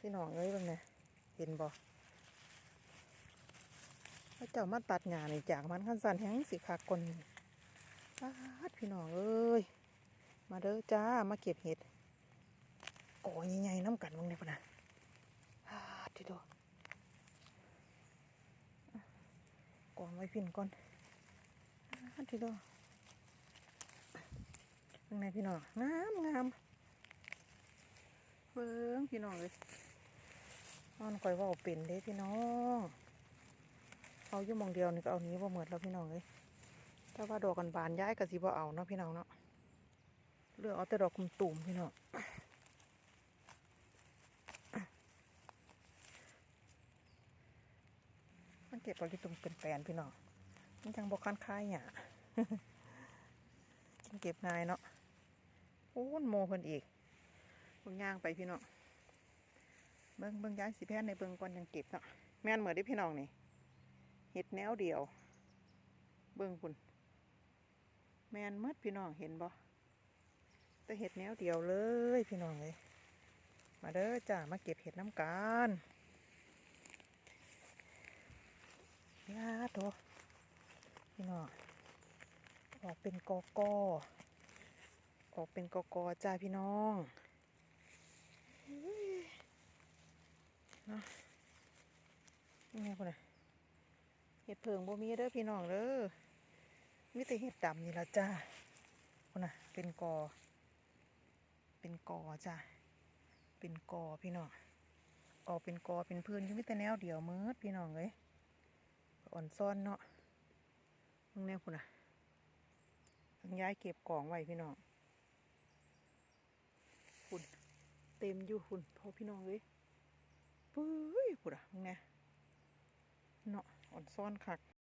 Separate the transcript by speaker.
Speaker 1: พี่น้องเอ้ยบิ่งเนี่ยเห็นบ่พระเจ้ามาตัดหญ้านี่จากมันขั้นสันแห้งสิคักคนปาดพี่น้องเอ้ย มาเด้อจ้า มาเก็บเห็ดโอ้ยใหญ่ๆน้ำกันมึงเนี่ยปะนะปาดทีเดียวกองไว้พินก่อนปาดทีเดียวข้างในพี่น้องงามงามเบิ้งพี่น้องเลย อนคอยว่าเป็นเด้พี่น้องเอาอยู่มองเดียวนี่ก็เอานี้ว่าเหมือนแล้วพี่น้องเลยถ้าว่าดอกกันบานย้ายก็สิบ่เอาเนาะพี่น้องเนาะเลือกเอาแต่ดอกคุมตุ่มพี่น้องมันเก็บเอาที่ตุ่มเป็นแปลนพี่น้องมันจังบอกคันคายเนี่ยจังเก็บนายเนาะโอ้นโมเพิ่นอีกเบิ่งย่างไปพี่น้อง เบิ่งเบิ่งย้ายสิแพนในเบิ่งก่อนยังเก็บเนาะแม่นเหมือนได้พี่น้องนี่เห็ดแนวเดียว เบิ่งคุณแมนหมัดพี่น้องเห็นบ่แต่เห็ดแนวเดียวเลยพี่น้องเลยมาเด้อจ้ามาเก็บเห็ดน้ำกันยาโตพี่น้องออกเป็นกอกอออกเป็นกอกอจ้าพี่น้องอุ้ยเนาะ นี่ไงคุณน่ะเห็ดเพิงบ่มีเด้อพี่น้องเด้อมีแต่เห็ดดำนี่ละจ้าคนน่ะเป็นกอ เป็นกอจ้าเป็นกอพี่น้องออกเป็นกอเป็นพื้นยู่มีแต่แนวเดียวมืดพี่น้องเลยอ่อนซ่อนเนาะมึงแนวคุณน่ะต้องย้ายเก็บกล่องไว้พี่น้องคุณเต็มอยู่คุณพอพี่น้องเลยปุ้ยคุณอะมึงแน่ เนาะอ่อนซ้อนคัก